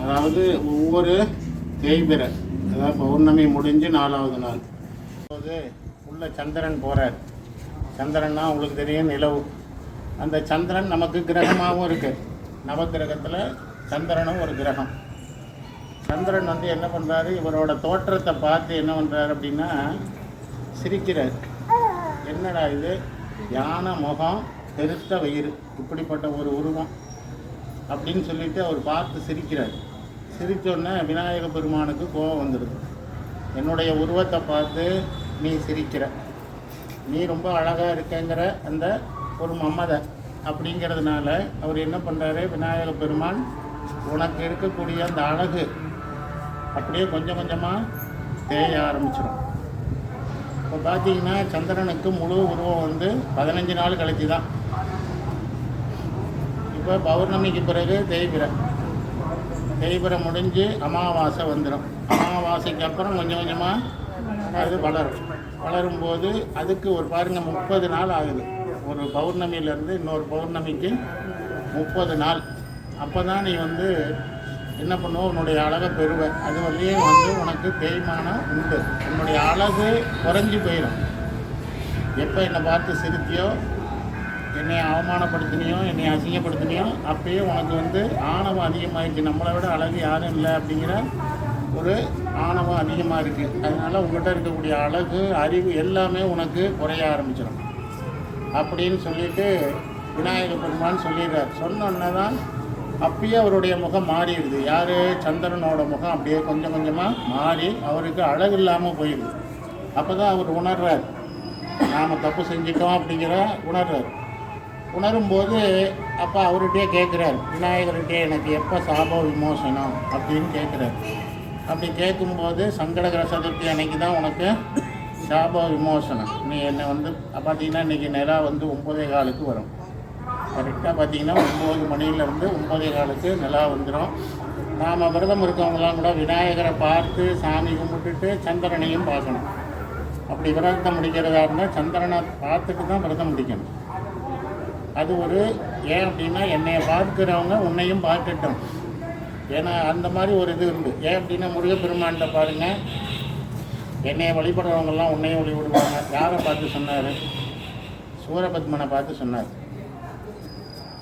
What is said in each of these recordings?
அதாவது ஒவ்வொரு தேய்பிறை அதாவது பௌர்ணமி முடிஞ்சு நாலாவது நாள். அப்போது உள்ள சந்திரன் போகிறார் சந்திரன்னா உங்களுக்கு தெரியும் நிலவு. அந்த சந்திரன் நமக்கு கிரகமாகவும் இருக்குது நவகிரகத்தில் சந்திரனும் ஒரு கிரகம். சந்திரன் வந்து என்ன பண்ணுறாரு இவரோட தோற்றத்தை பார்த்து என்ன பண்ணுறாரு அப்படின்னா சிரிக்கிறார். என்னடா இது? யானை முகம் பெருத்த வயிறு. இப்படிப்பட்ட ஒரு உருவம். அப்படின்னு சொல்லிட்டு அவர் பார்த்து சிரிக்கிறார். சிரித்தோடனே விநாயக பெருமானுக்கு கோபம் வந்துடுது. என்னுடைய உருவத்தை பார்த்து நீ சிரிக்கிற. நீ ரொம்ப அழகாக இருக்கேங்கிற அந்த ஒரு மம்மதை அப்படிங்கிறதுனால அவர் என்ன பண்ணுறாரு விநாயக பெருமான் உனக்கு இருக்கக்கூடிய அந்த அழகு அப்படியே கொஞ்சம் கொஞ்சமாக தேய ஆரம்பிச்சிடும் இப்போ பார்த்தீங்கன்னா சந்திரனுக்கு முழு உருவம் வந்து பதினஞ்சு நாள் கழிச்சு தான் இப்போ பௌர்ணமிக்கு பிறகு தேய்பிறை தேய்பிறை முடிஞ்சு அமாவாசை வந்துடும் அமாவாசைக்கு அப்புறம் கொஞ்சம் கொஞ்சமாக அது வளரும். வளரும்போது அதுக்கு ஒரு பாருங்கள் முப்பது நாள் ஆகுது. ஒரு பௌர்ணமியிலேருந்து இன்னொரு பௌர்ணமிக்கு முப்பது நாள். அப்போ தான் நீ வந்து என்ன பண்ணுவோம் உன்னுடைய அழகை பெறுவ. அது வழியே வந்து உனக்கு தேய்மானம் உண்டு. உன்னுடைய அழகு குறைஞ்சி போயிடும் எப்போ என்னை பார்த்து சிரித்தியோ என்னை அவமானப்படுத்தினியோ என்னை அசிங்கப்படுத்தினியோ அப்பயே உனக்கு வந்து ஆணவம் அதிகமாகிடுச்சு நம்மளை விட அழகு யாரும் இல்லை அப்படிங்கிற ஒரு ஆணவம் அதிகமாக இருக்குது அதனால் உங்கள்கிட்ட இருக்கக்கூடிய அழகு அறிவு எல்லாமே உனக்கு குறைய ஆரம்பிச்சிடும். அப்படின்னு சொல்லிட்டு விநாயகர் பெருமான் சொல்லிடுறார். சொன்னோன்னே தான் அப்பயே அவருடைய முகம் மாறிடுது. யார்? சந்திரனோட முகம் அப்படியே கொஞ்சம் கொஞ்சமாக மாறி அவருக்கு அழகு இல்லாமல் போயிடுது. அப்போ தான் அவர் உணர்றார். நாம் தப்பு செஞ்சிட்டோம் அப்படிங்கிற உணர்றார். உணரும்போது அப்போ அவர்கிட்டே கேட்குறாரு விநாயகர்கிட்டே எனக்கு எப்போ சாப விமோசனம்? அப்படின்னு கேட்குறாரு அப்படி கேட்கும்போது சங்கடகர சதுர்த்தி அன்னைக்கு தான் உனக்கு சாப விமோசனம். நீ என்னை வந்து பார்த்தீங்கன்னா இன்றைக்கி நிலா வந்து ஒம்பதே காலுக்கு வரும். கரெக்டாக பார்த்தீங்கன்னா ஒம்பது மணியிலேருந்து ஒம்பதே காலுக்கு நிலா வந்துடும் நாம் விரதம் இருக்கவங்களாம் கூட விநாயகரை பார்த்து சாமி கும்பிட்டுட்டு சந்திரனையும் பார்க்கணும். அப்படி விரதத்தை முடிக்கிறதா இருந்தால் சந்திரனை பார்த்துட்டு தான் விரதம் முடிக்கணும். அது ஒரு ஏன் அப்படின்னா என்னையை பார்க்குறவங்க உன்னையும் பார்க்கட்டும். ஏன்னா அந்த மாதிரி ஒரு இது இருந்து. ஏன் அப்படின்னா முருகப்பெருமான்கிட்ட பாருங்க. என்னை வழிபடுறவங்கெல்லாம் உன்னையும் வழிபடுவாங்க. யாரை பார்த்து சொன்னார்? சூரபத்மனை பார்த்து சொன்னார்.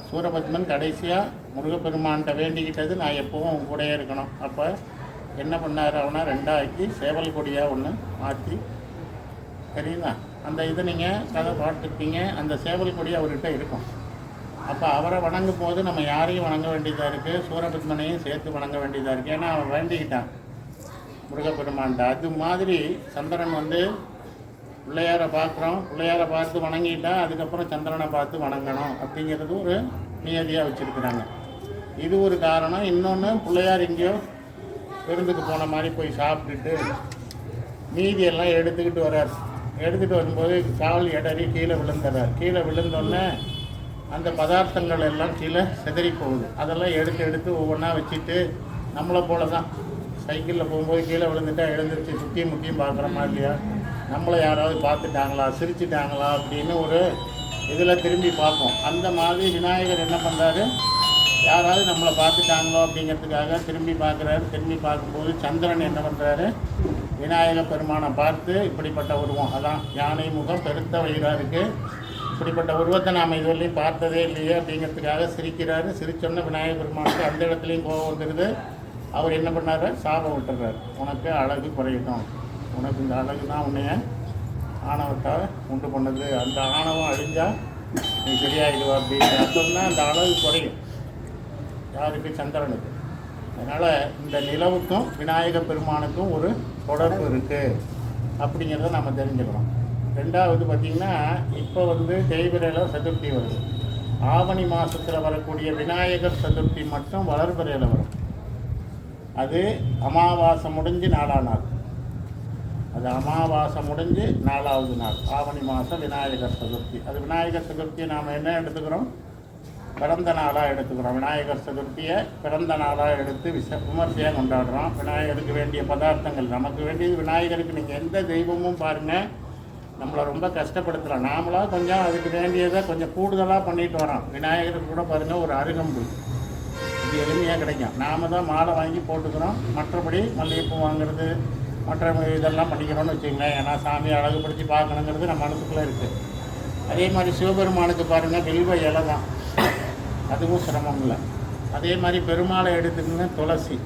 சூரபத்மன் கடைசியாக முருகப்பெருமான்கிட்ட வேண்டிக்கிட்டது நான் எப்போவும் உன் கூடயே இருக்கணும். அப்போ என்ன பண்ணார் அவனை ரெண்டாக்கி சேவல் கொடியாக ஒன்று மாற்றி சரிங்களா? அந்த இதை நீங்கள் கதை பார்த்துருப்பீங்க அந்த சேவல் கொடி அவர்கிட்ட இருக்கும். அப்போ அவரை வணங்கும் போது நம்ம யாரையும் வணங்க வேண்டியதாக இருக்குது சூரபத்மனையும் சேர்த்து வணங்க வேண்டியதாக இருக்குது ஏன்னா அவன் வேண்டிக்கிட்டான். முருகப்பெருமான்ட்ட அது மாதிரி சந்திரன் வந்து பிள்ளையாரை பார்க்குறோம். பிள்ளையாரை பார்த்து வணங்கிட்டா அதுக்கப்புறம் சந்திரனை பார்த்து வணங்கணும் அப்படிங்கிறது ஒரு நியதியாக வச்சுருக்குறாங்க. இது ஒரு காரணம். இன்னொன்று பிள்ளையார் எங்கேயோ விருந்துக்கு போன மாதிரி போய் சாப்பிட்டுட்டு மீதியெல்லாம் எடுத்துக்கிட்டு வர்றார். எடுத்துகிட்டு வரும்போது கால் இடறி கீழே விழுந்துடுறார் கீழே விழுந்தோடனே அந்த பதார்த்தங்கள் எல்லாம் கீழே சிதறி போகுது. அதெல்லாம் எடுத்து எடுத்து ஒவ்வொன்றா வச்சுட்டு நம்மளை போல தான் சைக்கிளில் போகும்போது கீழே விழுந்துட்டா எழுந்திரிச்சு சுற்றியும் முட்டியும் பார்க்குறோமா இல்லையா நம்மளை யாராவது பார்த்துட்டாங்களா? சிரிச்சிட்டாங்களா? அப்படின்னு ஒரு இதில் திரும்பி பார்ப்போம். அந்த மாதிரி விநாயகர் என்ன பண்ணுறாரு யாராவது நம்மளை பார்த்துட்டாங்களோ அப்படிங்கிறதுக்காக திரும்பி பார்க்குறாரு. திரும்பி பார்க்கும்போது சந்திரன் என்ன பண்ணுறாரு விநாயக பெருமானை பார்த்து இப்படிப்பட்ட உருவம் அதான் யானை முகம் பெருத்த வயிறாக இருக்குது இப்படிப்பட்ட உருவத்தை நாம் இதுவரையும் பார்த்ததே இல்லையே அப்படிங்கிறதுக்காக சிரிக்கிறாரு. சிரிச்சோன்னே விநாயக பெருமானுக்கு அந்த இடத்துலையும் கோபம் வந்துடுது அவர் என்ன பண்ணாரு? சாபம் விட்டுறாரு. உனக்கு அழகு குறையட்டும். உனக்கு இந்த அழகு தான் உன்னைய ஆணவத்தை உண்டு பண்ணது. அந்த ஆணவம் அழிஞ்சால் நீ சரியாயிடுவா அப்படின்னு அர்த்தம்னா அந்த அழகு குறையும். யாருக்கு? சந்திரனுக்கு. அதனால் இந்த நிலவுக்கும் விநாயக பெருமானுக்கும் ஒரு தொடர்பு இருக்குது அப்படிங்கிறத நம்ம தெரிஞ்சுக்கிறோம் ரெண்டாவது பார்த்திங்கன்னா இப்போ வந்து தேய்பிரையில் சதுர்த்தி வருது. ஆவணி மாதத்தில் வரக்கூடிய விநாயகர் சதுர்த்தி மட்டும் வளர்பிறையில் வரும். அது அமாவாசை முடிஞ்சு நாலாம் நாள். அது அமாவாசை முடிஞ்சு நாலாவது நாள். ஆவணி மாதம் விநாயகர் சதுர்த்தி. அது விநாயகர் சதுர்த்தி நாம் என்ன எடுத்துக்கிறோம்? பிறந்த நாளாக எடுத்துக்கிறோம். விநாயகர் சதுர்த்தியை பிறந்த நாளாக எடுத்து விச விமர்சையாக கொண்டாடுறோம். விநாயகருக்கு வேண்டிய பதார்த்தங்கள் நமக்கு வேண்டியது விநாயகருக்கு. நீங்கள் எந்த தெய்வமும் பாருங்கள் நம்மளை ரொம்ப கஷ்டப்படுத்துகிறோம் நாமளாக கொஞ்சம் அதுக்கு வேண்டியதை கொஞ்சம் கூடுதலாக பண்ணிட்டு வரோம். விநாயகருக்கு கூட பாருங்கள் ஒரு அருகம்பு இது எளிமையாக கிடைக்கும். நாம தான் மாலை வாங்கி போட்டுக்கிறோம். மற்றபடி மல்லிகைப்பூ வாங்குறது மற்ற இதெல்லாம் பண்ணிக்கிறோம்னு வச்சுங்களேன் ஏன்னா சாமியை அழகுபடுத்தி பார்க்கணுங்கிறது நம்ம மனசுக்குள்ளே இருக்குது அதே மாதிரி சிவபெருமானுக்கு பாருங்கள் வில்வ இலை தான். அதுவும் சிரமம் இல்லை அதே மாதிரி பெருமாளை எடுத்துக்கிங்க துளசி.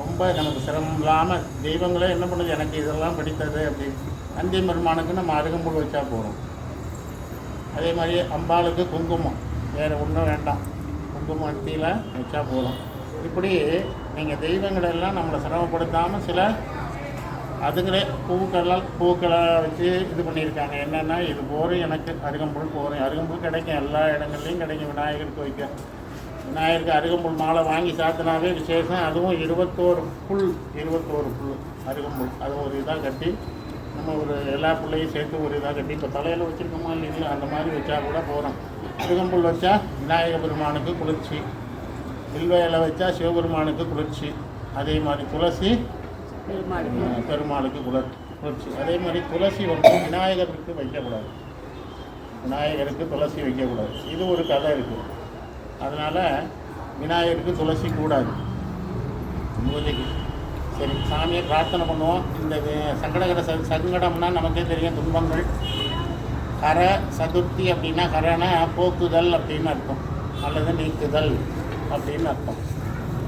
ரொம்ப நமக்கு சிரமம் இல்லாமல் தெய்வங்களே என்ன பண்ணுது? எனக்கு இதெல்லாம் பிடித்தது அப்படின்னு. நந்தி பெருமானுக்கு நம்ம அருகம்புல் வச்சா போகிறோம் அதே மாதிரி அம்பாளுக்கு குங்குமம். வேறு ஒன்றும் வேண்டாம். குங்குமம் அட்டியில் வச்சா போதும். இப்படி நீங்கள் தெய்வங்களெல்லாம் நம்மளை சிரமப்படுத்தாமல் சில அதுங்களே பூக்களால் பூக்களாக வச்சு இது பண்ணியிருக்காங்க. என்னென்னா இது போகிறோம் எனக்கு அருகம்புல் போகிறேன் அருகம்புல் கிடைக்கும். எல்லா இடங்கள்லையும் கிடைக்கும். விநாயகருக்கு வைக்க விநாயகருக்கு அருகம்புல் மாலை வாங்கி சாத்தினாவே விசேஷம். அதுவும் இருபத்தோரு புல் இருபத்தோரு புல் அருகம்புல். அது ஒரு இதாக கட்டி நம்ம ஒரு எல்லா பிள்ளையும் சேர்த்து ஒரு இதாக கட்டி இப்போ தலையில் வச்சுருக்கோமா இல்லைங்களா? அந்த மாதிரி வச்சா கூட போகிறோம் அருகம்புல் வச்சா விநாயக பெருமானுக்கு குளிர்ச்சி. வில்வையில் வச்சா சிவபெருமானுக்கு குளிர்ச்சி. அதே மாதிரி துளசி பெருமாளுக்கு. அஹ், பெருமாளுக்கு குளிர்ச்சி அதே மாதிரி துளசி வந்து விநாயகருக்கு வைக்கக்கூடாது. விநாயகருக்கு துளசி வைக்கக்கூடாது. இது ஒரு கதை இருக்குது அதனால் விநாயகருக்கு துளசி கூடாது. பூஜைக்கு. சரி சாமியை பிரார்த்தனை பண்ணுவோம். இந்த சங்கடகர சங்கடம்னா நமக்கே தெரியும் துன்பங்கள். கர சதுர்த்தி அப்படின்னா கரனை போக்குதல் அப்படின்னு அர்த்தம். அல்லது நீக்குதல் அப்படின்னு அர்த்தம்.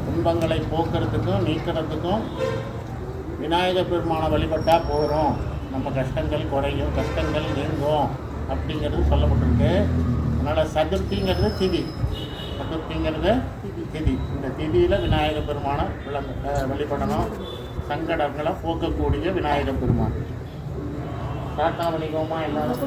துன்பங்களை போக்குறதுக்கும் நீக்கிறதுக்கும் விநாயகர் பெருமானை வழிபட்டால் போகிறோம் நம்ம கஷ்டங்கள் குறையும் கஷ்டங்கள் நீங்கும் அப்படிங்கிறது சொல்லப்பட்டிருக்கு. அதனால் சதுர்த்திங்கிறது திதி. சதுர்த்திங்கிறது திதி. இந்த திதியில் விநாயகர் பெருமானை விளங்க வழிபடணும். சங்கடங்களை போக்கக்கூடிய விநாயகர் பெருமான். பிரார்த்தனை பண்ணிக்கோமா எல்லாரும்?